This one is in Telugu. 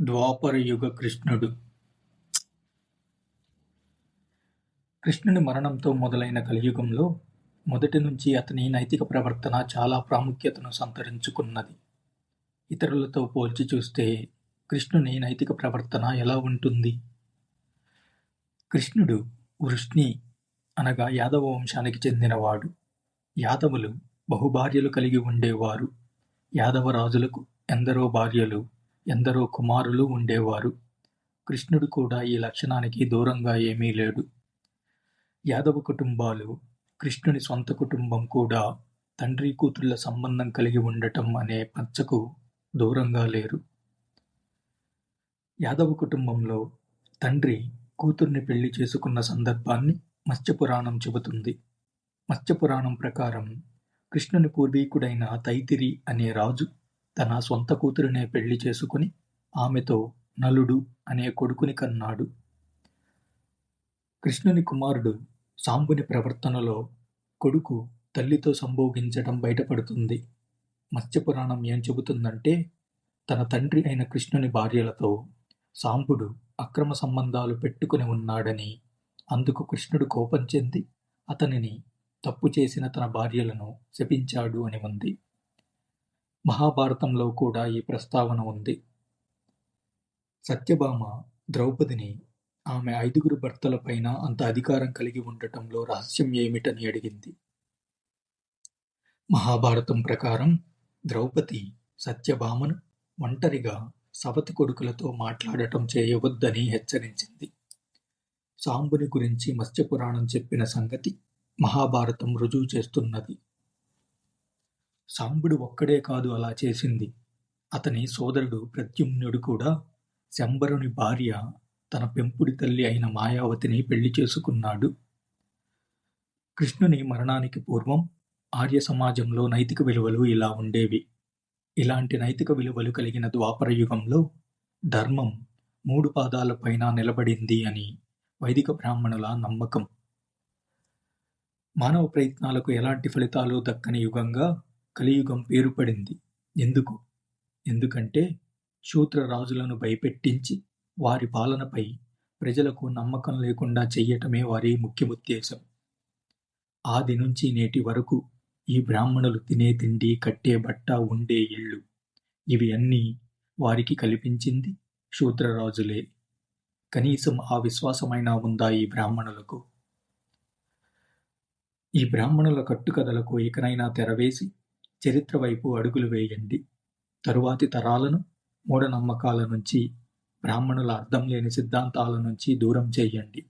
ద్వాపరయుగ కృష్ణుడు. కృష్ణుని మరణంతో మొదలైన కలియుగంలో మొదటి నుంచి అతని నైతిక ప్రవర్తన చాలా ప్రాముఖ్యతను సంతరించుకున్నది. ఇతరులతో పోల్చి చూస్తే కృష్ణుని నైతిక ప్రవర్తన ఎలా ఉంటుంది? కృష్ణుడు వృష్ణి అనగా యాదవ వంశానికి చెందినవాడు. యాదవులు బహుభార్యలు కలిగి ఉండేవారు. యాదవ రాజులకు ఎందరో భార్యలు ఎందరో కుమారులు ఉండేవారు. కృష్ణుడు కూడా ఈ లక్షణానికి దూరంగా ఏమీ లేడు. యాదవ కుటుంబాలు కృష్ణుని సొంత కుటుంబం కూడా తండ్రి కూతుళ్ళ సంబంధం కలిగి ఉండటం అనే పచ్చకు దూరంగా లేరు. యాదవ కుటుంబంలో తండ్రి కూతుర్ని పెళ్ళి చేసుకున్న సందర్భాన్ని మత్స్యపురాణం చెబుతుంది. మత్స్యపురాణం ప్రకారం కృష్ణుని పూర్వీకుడైన తైతిరి అనే రాజు తన సొంత కూతురినే పెళ్ళి చేసుకుని ఆమెతో నలుడు అనే కొడుకుని కన్నాడు. కృష్ణుని కుమారుడు సాంబుని ప్రవర్తనలో కొడుకు తల్లితో సంభోగించడం బయటపడుతుంది. మత్స్యపురాణం ఏం చెబుతుందంటే తన తండ్రి అయిన కృష్ణుని భార్యలతో సాంబుడు అక్రమ సంబంధాలు పెట్టుకుని ఉన్నాడని అందుకు కృష్ణుడు కోపం చెంది అతనిని తప్పు చేసిన తన భార్యలను శపించాడు అని ఉంది. మహాభారతంలో కూడా ఈ ప్రస్తావన ఉంది. సత్యభామ ద్రౌపదిని ఆమె ఐదుగురు భర్తలపైన అంత అధికారం కలిగి ఉండటంలో రహస్యం ఏమిటని అడిగింది. మహాభారతం ప్రకారం ద్రౌపది సత్యభామను ఒంటరిగా సవతి కొడుకులతో మాట్లాడటం చేయవద్దని హెచ్చరించింది. సాంబుని గురించి మత్స్యపురాణం చెప్పిన సంగతి మహాభారతం రుజువు చేస్తున్నది. సాంబుడు ఒక్కడే కాదు అలా చేసింది. అతని సోదరుడు ప్రద్యుమ్నుడు కూడా శంబరుని భార్య తన పెంపుడి తల్లి అయిన మాయావతిని పెళ్ళి చేసుకున్నాడు. కృష్ణుని మరణానికి పూర్వం ఆర్య సమాజంలో నైతిక విలువలు ఇలా ఉండేవి. ఇలాంటి నైతిక విలువలు కలిగిన ద్వాపర యుగంలో ధర్మం మూడు పాదాల పైన నిలబడింది అని వైదిక బ్రాహ్మణుల నమ్మకం. మానవ ప్రయత్నాలకు ఎలాంటి ఫలితాలు దక్కని యుగంగా కలియుగం పేరుపడింది ఎందుకు? ఎందుకంటే శూద్ర రాజులను భయపెట్టించి వారి పాలనపై ప్రజలకు నమ్మకం లేకుండా చెయ్యటమే వారి ముఖ్య ఉద్దేశం. ఆది నుంచి నేటి వరకు ఈ బ్రాహ్మణులు తినే తిండి కట్టే బట్ట ఉండే ఇళ్ళు ఇవి అన్నీ వారికి కల్పించింది శూద్రరాజులే. కనీసం ఆ విశ్వాసమైనా ఉందా ఈ బ్రాహ్మణులకు? ఈ బ్రాహ్మణుల కట్టుకథలకు ఇకనైనా తెరవేసి చరిత్ర వైపు అడుగులు వేయండి. తరువాతి తరాలను మూఢనమ్మకాల నుంచి బ్రాహ్మణుల అర్థం లేని సిద్ధాంతాల నుంచి దూరం చేయండి.